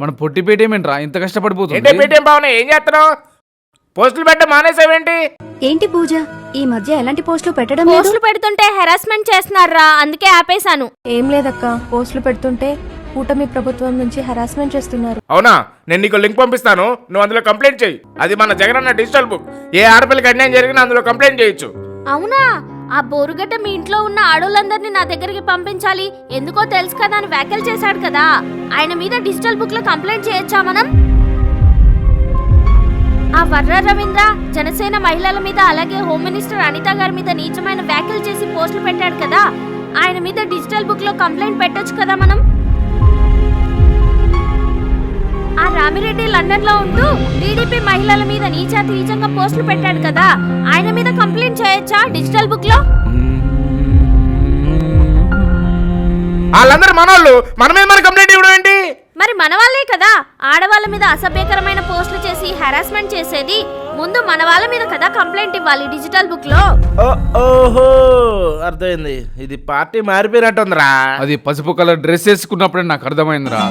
మన పొట్టి పేటేమేంట్రా ఇంత ఏంటే కష్టపడిపోతుంది పేటీఎం భావన? ఏం చేస్తున్నావు? పోస్టులు పెట్ట మానేసావేంటి? ఏంటి పూజ? ఈ మధ్య ఎలాంటి పోస్టులు పెట్టడం లేదు? పోస్టులు పెడుతుంటే హెరాస్మెంట్ చేస్తున్నారా? అందుకే ఆపేశాను. ఏం లేదక్క. పోస్టులు పెడుతుంటే కూటమి ప్రభుత్వం నుంచి హెరాస్మెంట్ చేస్తున్నారు. అవునా? నేను నీకు లింక్ పంపిస్తాను. నువ్వు అందులో కంప్లైంట్ చేయి అది మన జగనన్న డిజిటల్ బుక్. ఏ ఆడపిల్లకి అన్యాయం జరిగినా అందులో కంప్లైంట్ చేయొచ్చు. అవునా? ఆ బోరుగడ్డ మీ ఇంట్లో ఉన్న ఆడోళ్ళందరినీ నా దగ్గరికి పంపించాలి. ఎందుకో తెలుసు కదా అని వ్యాఖ్యలు చేశాడు కదా. ఆయన మీద డిజిటల్ బుక్లో కంప్లైంట్ చేయొచ్చా మనం? ఆ వర్ర రవీంద్ర జనసేన మహిళల మీద అలాగే హోమ్ మినిస్టర్ అనిత గారి మీద నీచమైన వ్యాఖ్యలు చేసి పోస్టులు పెట్టాడు కదా. ఆయన మీద డిజిటల్ బుక్లో కంప్లైంట్ పెట్టొచ్చు కదా మనం? ఆ రామిరెడ్డి లండన్లో ఉంటూ టీడీపీ మహిళల మీద నీచాతి నీచంగా పోస్టులు పెట్టాడు కదా. ఆయన మీద కంప్లైంట్ చేయొచ్చా డిజిటల్ బుక్లో? వాళ్ళందరూ మనోళ్ళు మన మీద మన కంప్లైంట్ ఇవ్వడం ఏంటి? మరి మన వాళ్ళే కదా. ఆడవాళ్ళ మీద అసభ్యకరమైన పోస్టులు చేసి హెరాస్మెంట్ చేసేది ముందు మన వాళ్ళ మీద కదా కంప్లైంట్ ఇవ్వాలి డిజిటల్ బుక్లో. ఓహో అర్థమైంది. ఇది పార్టీ మారిపోయినట్టుందిరా. అది పసుపు కలర్ డ్రెస్ వేసుకున్నప్పుడే నాకు అర్థమైందిరా.